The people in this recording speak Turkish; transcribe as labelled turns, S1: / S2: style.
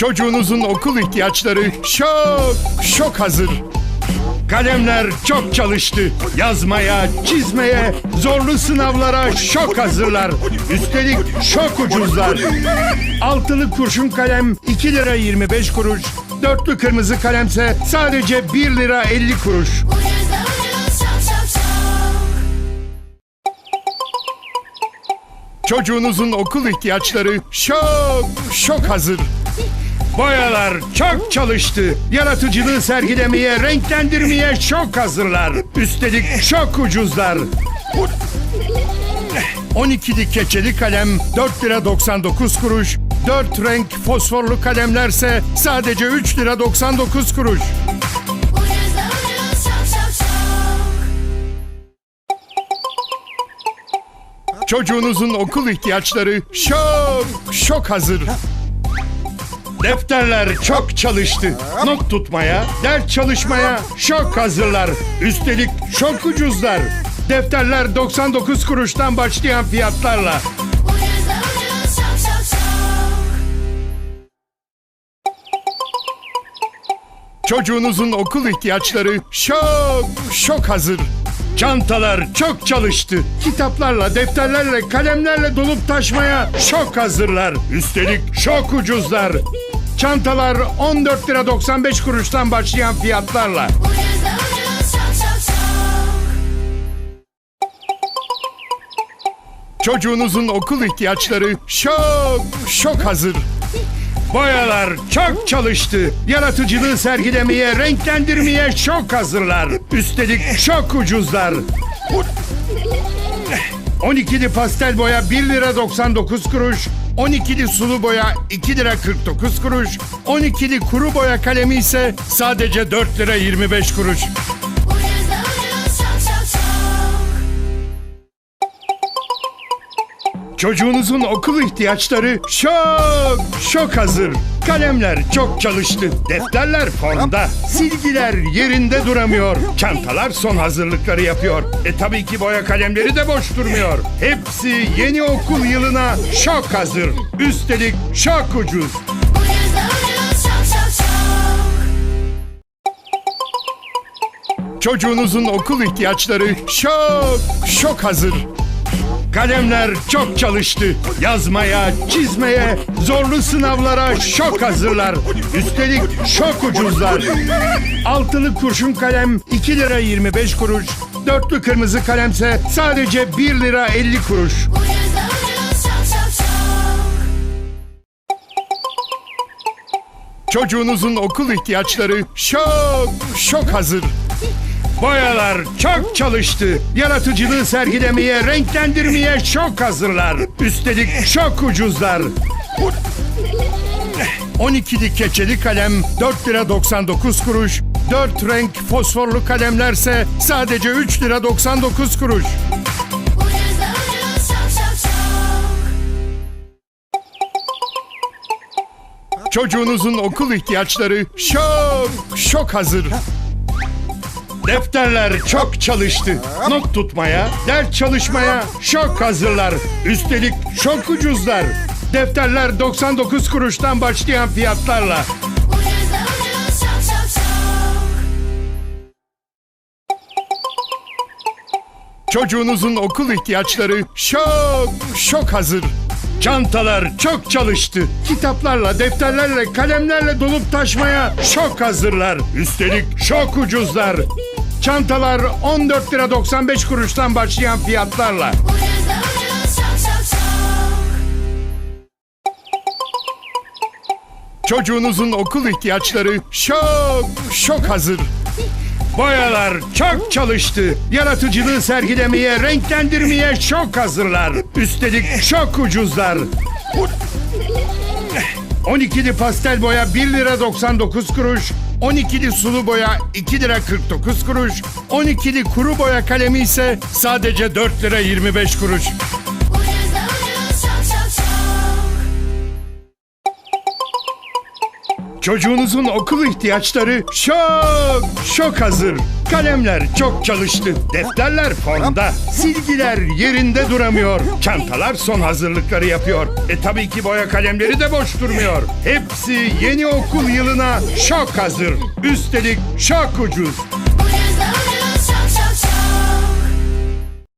S1: Çocuğunuzun okul ihtiyaçları şok şok hazır. Kalemler çok çalıştı. Yazmaya, çizmeye, zorlu sınavlara şok hazırlar. Üstelik şok ucuzlar. Altılı kurşun kalem 2 lira 25 kuruş. Dörtlü kırmızı kalemse sadece 1 lira 50 kuruş. Çocuğunuzun okul ihtiyaçları şok şok hazır. Boyalar çok çalıştı. Yaratıcılığı sergilemeye, renklendirmeye şok hazırlar. Üstelik çok ucuzlar. 12'li keçeli kalem 4 lira 99 kuruş. 4 renk fosforlu kalemlerse sadece 3 lira 99 kuruş.
S2: Çok çok çok.
S1: Çocuğunuzun okul ihtiyaçları şok şok hazır. Defterler çok çalıştı. Not tutmaya, ders çalışmaya şok hazırlar. Üstelik çok ucuzlar. Defterler 99 kuruştan başlayan fiyatlarla. Çocuğunuzun okul ihtiyaçları şok şok hazır. Çantalar çok çalıştı. Kitaplarla, defterlerle, kalemlerle dolup taşmaya şok hazırlar. Üstelik şok ucuzlar. Çantalar 14 lira 95 kuruştan başlayan fiyatlarla.
S2: Çok çok çok.
S1: Çocuğunuzun okul ihtiyaçları şok şok hazır. Boyalar çok çalıştı. Yaratıcılığı sergilemeye, renklendirmeye şok hazırlar. Üstelik şok ucuzlar. 12'li pastel boya 1 lira 99 kuruş. 12'li sulu boya 2 lira 49 kuruş. 12'li kuru boya kalemi ise sadece 4 lira 25 kuruş. Çocuğunuzun okul ihtiyaçları şok şok hazır. Kalemler çok çalıştı. Defterler formda. Silgiler yerinde duramıyor. Çantalar son hazırlıkları yapıyor. E tabii ki boya kalemleri de boş durmuyor. Hepsi yeni okul yılına şok hazır. Üstelik şok ucuz. Çocuğunuzun okul ihtiyaçları şok şok hazır. Kalemler çok çalıştı. Yazmaya, çizmeye, zorlu sınavlara şok hazırlar. Üstelik şok ucuzlar. Altılı kurşun kalem 2 lira 25 kuruş. Dörtlü kırmızı kalemse sadece 1 lira 50 kuruş. Çocuğunuzun okul ihtiyaçları şok şok hazır. Boyalar çok çalıştı. Yaratıcılığı sergilemeye, renklendirmeye şok hazırlar. Üstelik şok ucuzlar. 12'li keçeli kalem 4 lira 99 kuruş. 4 renk fosforlu kalemlerse sadece 3 lira 99 kuruş.
S2: Çok çok çok.
S1: Çocuğunuzun okul ihtiyaçları şok şok hazır. Defterler çok çalıştı. Not tutmaya, ders çalışmaya şok hazırlar. Üstelik şok ucuzlar. Defterler 99 kuruştan başlayan fiyatlarla.
S2: Çok çok çok.
S1: Çocuğunuzun okul ihtiyaçları şok şok hazır. Çantalar çok çalıştı. Kitaplarla, defterlerle, kalemlerle dolup taşmaya şok hazırlar. Üstelik şok ucuzlar. Çantalar 14 lira 95 kuruştan başlayan fiyatlarla.
S2: Çok çok çok.
S1: Çocuğunuzun okul ihtiyaçları şok şok hazır. Boyalar çok çalıştı. Yaratıcılığı sergilemeye, renklendirmeye şok hazırlar. Üstelik şok ucuzlar. 12'li pastel boya 1 lira 99 kuruş. 12'li sulu boya 2 lira 49 kuruş. 12'li kuru boya kalemi ise sadece 4 lira 25 kuruş. Çocuğunuzun okul ihtiyaçları şok şok hazır. Kalemler çok çalıştı. Defterler formda. Silgiler yerinde duramıyor. Çantalar son hazırlıkları yapıyor. E tabii ki boya kalemleri de boş durmuyor. Hepsi yeni okul yılına şok hazır. Üstelik şok ucuz.